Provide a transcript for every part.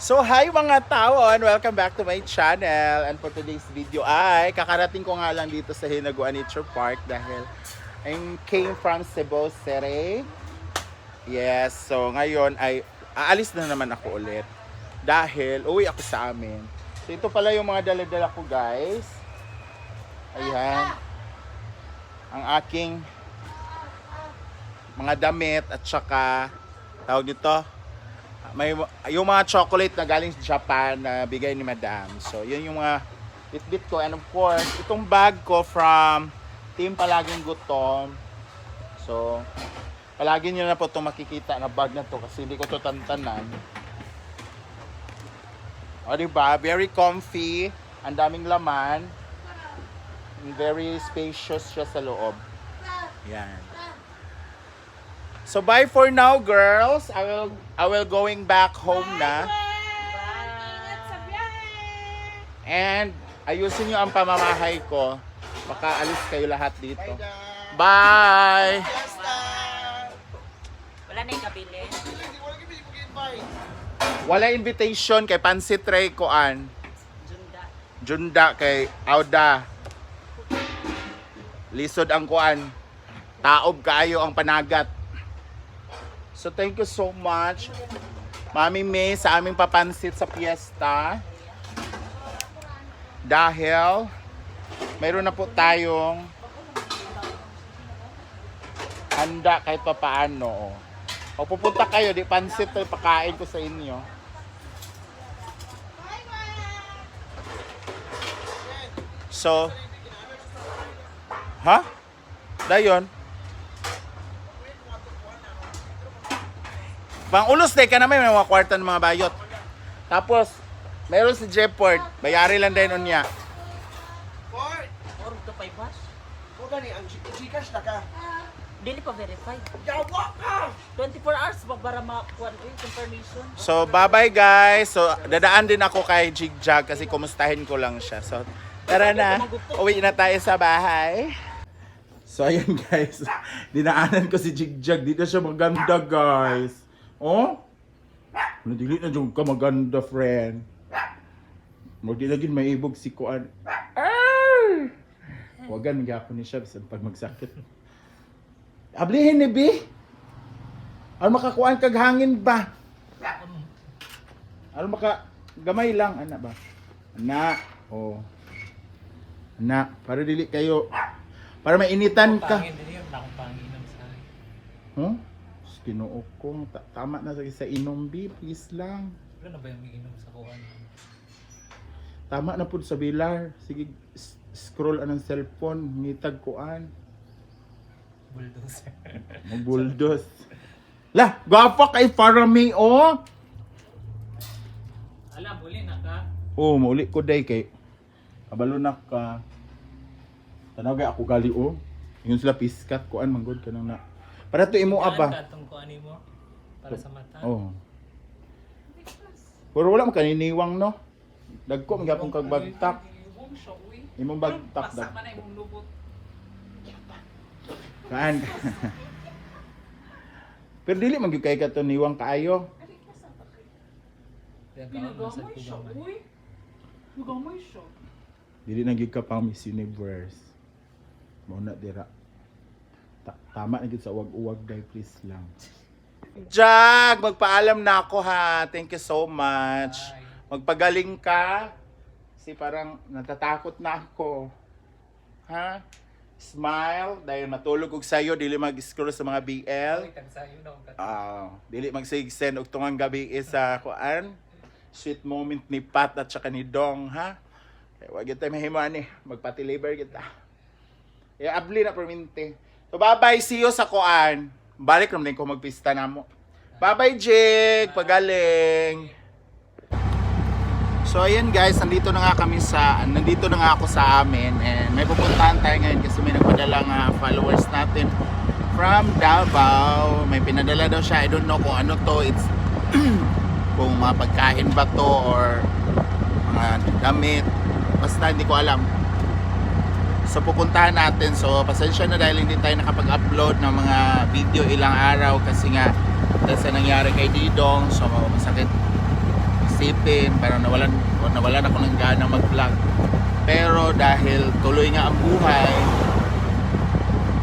So hi mga taon! Welcome back to my channel. And for today's video ay kakarating ko nga lang dito sa Hinaguan Nature Park dahil I came from Cebu City. Yes, so ngayon ay aalis na naman ako ulit. Dahil uwi ako sa amin. So ito pala yung mga dala-dala ko guys. Ayan. Ang aking mga damit at saka tawag dito may yung mga chocolate na galing sa Japan na bigay ni Madam. So, yun yung mga bit-bit ko. And of course, itong bag ko from Team Palaging Gutom. So, palagi nyo na po itong makikita na bag na to kasi hindi ko to tantanan. O, diba? Very comfy. Ang daming laman. Very spacious siya sa loob. Yan. So bye for now, girls. I will I will going back home na. And ayusin niyo ang pamamahay ko. Baka alis kayo lahat dito. Bye. Wala na yung kabili. Wala invitation kay Pansit Ray Koan. Junda. Junda kay Auda. Lisod ang kuan. Taob kaayo ang panagat. So thank you so much. Mami May sa aming papansit sa piyesta. Dahil mayroon na po tayong handa kahit pa paano. O pupunta kayo, di pansit ay pakain ko sa inyo. So, ha? Dayon. Pang ulos day ka na may mga kwarta ng mga bayot. Tapos, meron si Jeopard. Bayari lang din niya. Boy, Or to pay bus. o gani ang Gcash na ka. Dili pa verify. Yawa ka! 24 hours ba para makuha yung confirmation? So, bye-bye guys. So, dadaan din ako kay Jigjag kasi kumustahin ko lang siya. So, tara na. Uwi na tayo sa bahay. So, ayan guys. Dinaanan ko si Jigjag. Dito siya maganda guys. Oh? Nadili na dyan ka maganda, friend. Magdi lagi may ibog si Kuan. Wagan, gyapon ni siya bisan pag magsakit. Ablihin ni Bi. Ano makakuan kag hangin ba? Ano maka gamay lang ana ba? Ana. Oh. Ana, para dili kayo para mainitan ka. Pangin din yun, akong panginom sa akin. Huh? Ginoo ko, Ta- tama na sa sa inom bi, please lang. Wala na ba yung inom sa kuhan? Tama na pud sa bilar. Sige, s- scroll anong cellphone, ngitag kuan. Bulldozer. Magbuldos. Lah, gwapa kay Farami, oh. Alam, uli na ka. Oh, mauli ko day kay kabalo na ka. Tanaw kay ako gali oh. Yun sila piskat kuan manggod ka nang na. Para to imo aba. ka itong kuhan mo. Para sa mata. Oh. Pero wala man kaniniwang no. Dagko man gyapon kag bagtak. Imong bagtak dag. na imong lubot. Kaan. Pero dili man gyud kay kato niwang kaayo. Yan ka ako sa kubang. Dili na gyud ka pang Miss Universe. Mao na dira. Ta- tama na gyud sa uwag-uwag day please lang. Jag, magpaalam na ako ha. Thank you so much. Magpagaling ka. Kasi parang natatakot na ako. Ha? Smile dahil matulog og sayo dili mag-scroll sa mga BL. Ah, dili magsigsend og tungang gabi isa kuan. Sweet moment ni Pat at saka ni Dong, ha? Kaya wag kita mahimuan ni, magpati-labor kita. Ya abli na perminti. So bye-bye, see you sa kuan. Balik naman din ko magpista na mo. Bye-bye, Jig. Pagaling. So ayan guys, nandito na nga kami sa nandito na nga ako sa amin and may pupuntahan tayo ngayon kasi may nagpadala nga followers natin from Davao. May pinadala daw siya. I don't know kung ano to. It's kung mga pagkain ba to or mga damit. Basta hindi ko alam. So pupuntahan natin. So pasensya na dahil hindi tayo nakapag-upload ng mga video ilang araw kasi nga dahil sa nangyari kay Didong. So masakit isipin, parang nawalan, nawalan ako ng gana mag-vlog. Pero dahil tuloy nga ang buhay,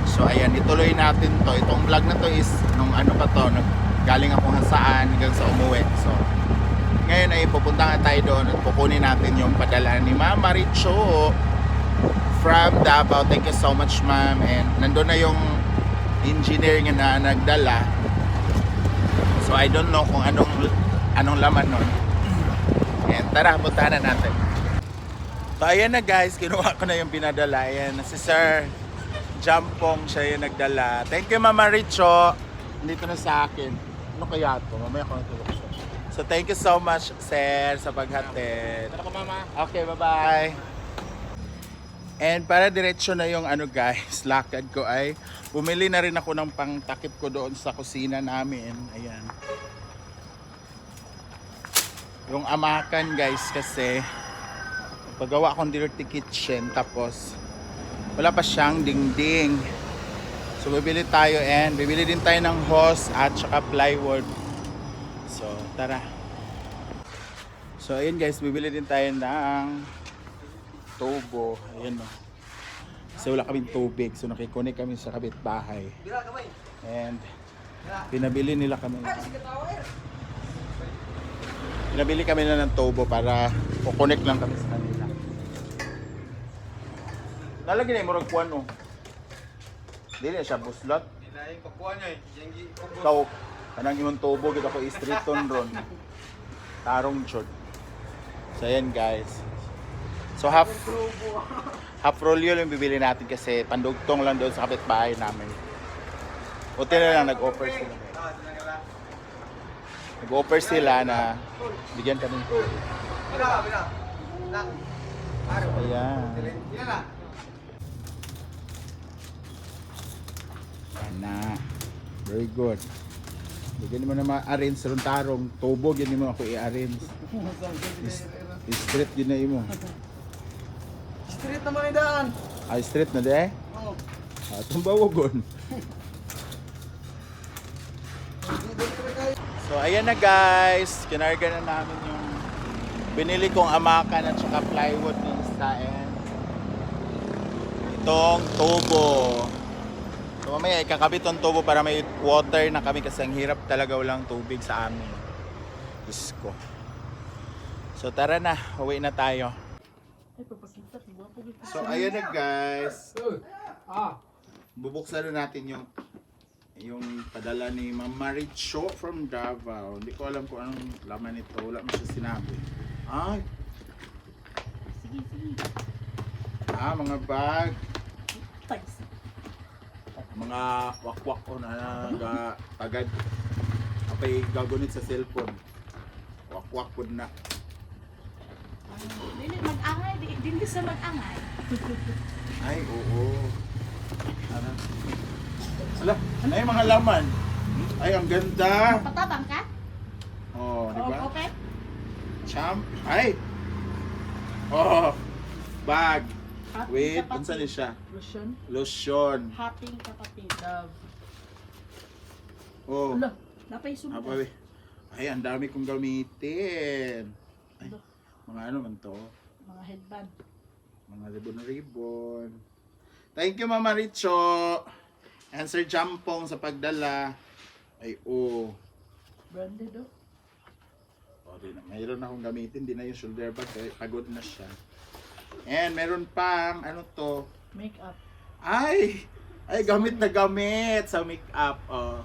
so ayan, ituloy natin to. Itong vlog na to is, nung ano pa to, nag, galing ako saan hanggang sa umuwi. So, ngayon ay pupunta nga tayo doon at kukunin natin yung padala ni Mama Richo from Davao. Thank you so much, ma'am. And nandun na yung engineer nga na nagdala. So I don't know kung anong anong laman nun. And tara, puntahan na natin. So ayan na guys, kinuha ko na yung pinadala. Ayan, si Sir Jampong siya yung nagdala. Thank you Mama Richo. Dito na sa akin. Ano kaya to? Mamaya ko natulog siya. So thank you so much, Sir, sa paghatid. Tara ko mama. Okay, bye-bye. And para diretso na yung ano guys, lakad ko ay bumili na rin ako ng pangtakip ko doon sa kusina namin. Ayan. Yung amakan guys kasi paggawa akong dirty kitchen tapos wala pa siyang dingding. So bibili tayo and bibili din tayo ng hose at saka plywood. So tara. So ayun guys, bibili din tayo ng tubo. Ayan o. Kasi wala kaming tubig. So nakikunik kami sa kapitbahay. And pinabili nila kami. Pinabili kami na ng tubo para kukunik lang kami sa kanila. Lalagyan na yung murag kuwan o. Hindi na siya buslot. Dinaing pakuha niya eh. Yang gi Ikaw, kanang imong tubo, kita ko istriton ron. Tarong chod. So ayan guys. So half half rolyo yung bibili natin kasi pandugtong lang doon sa kapitbahay namin. Buti na lang nag-offer sila. Nag-offer sila na bigyan kami. Aro. Ayan. Ayan na. Very good. Bigyan mo na ma-arrange sa tarong. Tubo, yun mo ako i-arrange. Straight yun na mo. Street na mga daan. Ay, straight na de. Oh. Ah, tumbawagon. So, ayan na guys. Kinarga na namin yung binili kong amakan at saka plywood Isa and itong tubo. So, mamaya ikakabit tong tubo para may water na kami kasi ang hirap talaga walang tubig sa amin. Diyos ko. So, tara na. Uwi na tayo. So, ayan na guys. Bubuksan na natin yung yung padala ni Ma'am Maricho from Davao. Hindi ko alam kung anong laman nito. Wala mo siya sinabi. Ay. Sige, sige. Ah, mga bag. Thanks. Mga wakwak ko na naga agad. Apay gagunit sa cellphone. Wakwak po na. Dili mag-angay, di, dili sa mag-angay. Ay, oo. Ano? Ala, yung mga laman? Ay, ang ganda. Patabang ka? Oh, di ba? okay? Champ. Ay! Oh! Bag. Happy Wait, unsa ni siya? Lotion. Lotion. Happy kapatid. Love. Oh. Ala, napay we? Ay, ang dami kong gamitin. Ay, mga ano man to? Mga headband. Mga ribbon-ribbon. Thank you, Mama Richo. And Sir Jampong sa pagdala. Ay, oh. Branded oh. Oh, di na. Mayroon akong gamitin. Di na yung shoulder bag. Kaya pagod na siya. And meron pang, ano to? Makeup. Ay! Ay, gamit na gamit sa makeup. Oh.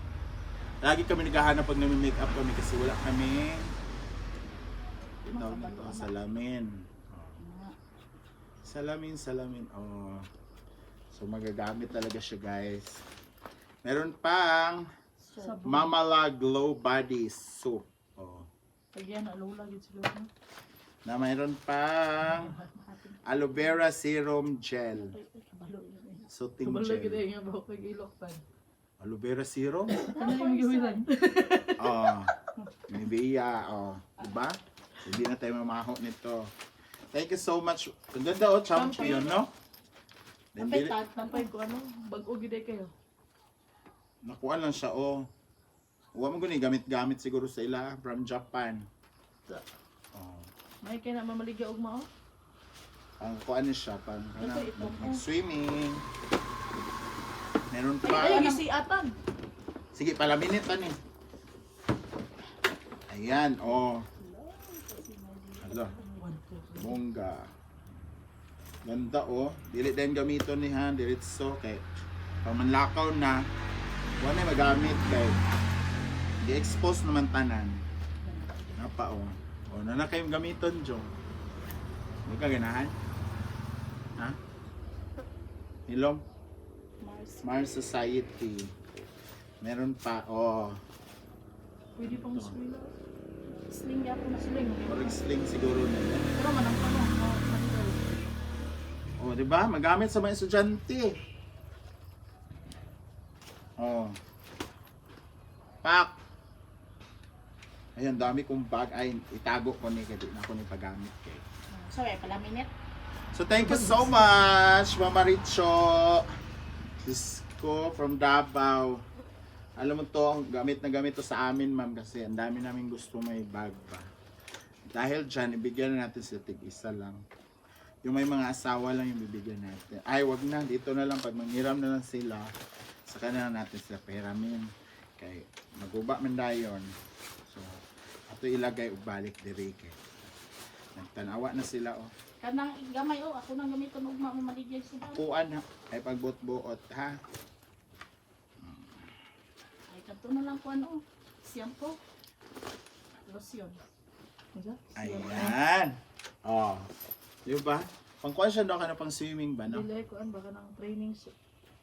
Lagi kami naghahanap pag nami-makeup kami kasi wala kami ito nito, salamin. Salamin, salamin. Oh. So magagamit talaga siya, guys. Meron pang. Mamala Glow Body Soap. Oh. Ayan, alula gid sila. Na mayroon pang aloe vera serum gel. Eh. Soothing gel. Aloe vera serum? Ano yung giwilan? Oh. Nivea, oh. Diba? Hindi na tayo mamaho nito. Thank you so much. Ang ganda oh, champion, no? Then, Napay dili- tat, napay ko ano, bag-o gid eh kayo. Nakuha lang siya, oh. Huwag mo gani gamit-gamit siguro sa ila from Japan. Oh. May kaya na mamaligya og mao. Ang kuan ni siya pang Ito, ano, ito. mag- swimming. Meron Ay, pa. ay, gisiatan. Sige, palaminit pa ni. Ayan, oh. Three. bongga. Ganda oh. Dili din gamiton ni ha, diretso kay pag manlakaw na, wala na magamit kay di-expose naman tanan. Napa oh. O, na na kayong gamiton, Jo. Hindi ka ganahan? Ha? Hilom? Mars. Mars Society. Meron pa, oh. Pwede pang swing. Sling yapon na Sling. Orig sling siguro nila. Pero man ang tanong, mao manigal. Oh, di ba? Magamit sa mga estudyante. Oh. Pak. Ayan, dami kong bag. Ay, itago ko ni kasi na ako ni paggamit kay. So, eh, pala minute. So, thank you so much, Mama Richo. This ko from Davao. Alam mo to, gamit na gamit to sa amin, ma'am, kasi ang dami namin gusto may bag pa. Dahil dyan, ibigyan na natin sa tig-isa lang. Yung may mga asawa lang yung bibigyan natin. Ay, wag na. Dito na lang. Pag manghiram na lang sila, saka na lang natin sila peramin. Kay, maguba man dayon. So, ato ilagay ubalik diri kay. Nagtanawa na sila, oh. Kanang gamay oh, ako nang gamiton og mao mamaligya sa bag. Kuan ha. Ay pagbot-buot ha. Kadto na lang ko ano. Shampoo. Lotion. Isa? Ayan. Oh. Di ba? Pang kuan siya daw ka na pang swimming ba, no? Dili ko an baka ng training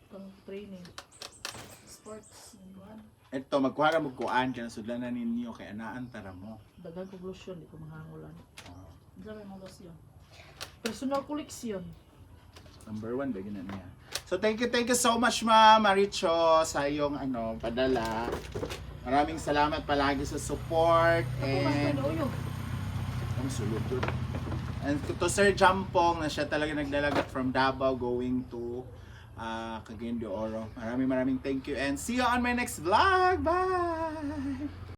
pang training. Sports. Buwan. Ito, magkuha na magkuan ka na sudlanan ninyo kay anaan tara mo. Daghan kog lotion, di ko mahangulan. Oh. Sa may mga lotion. Personal collection. Number one, bagay na niya. So, thank you, thank you so much, Ma'am Maricho, sa iyong ano, padala. Maraming salamat palagi sa support. And, ang sulod doon. And to Sir Jampong na siya talaga nagdalagat from Davao going to uh, Cagayan de Oro. Maraming maraming thank you and see you on my next vlog. Bye!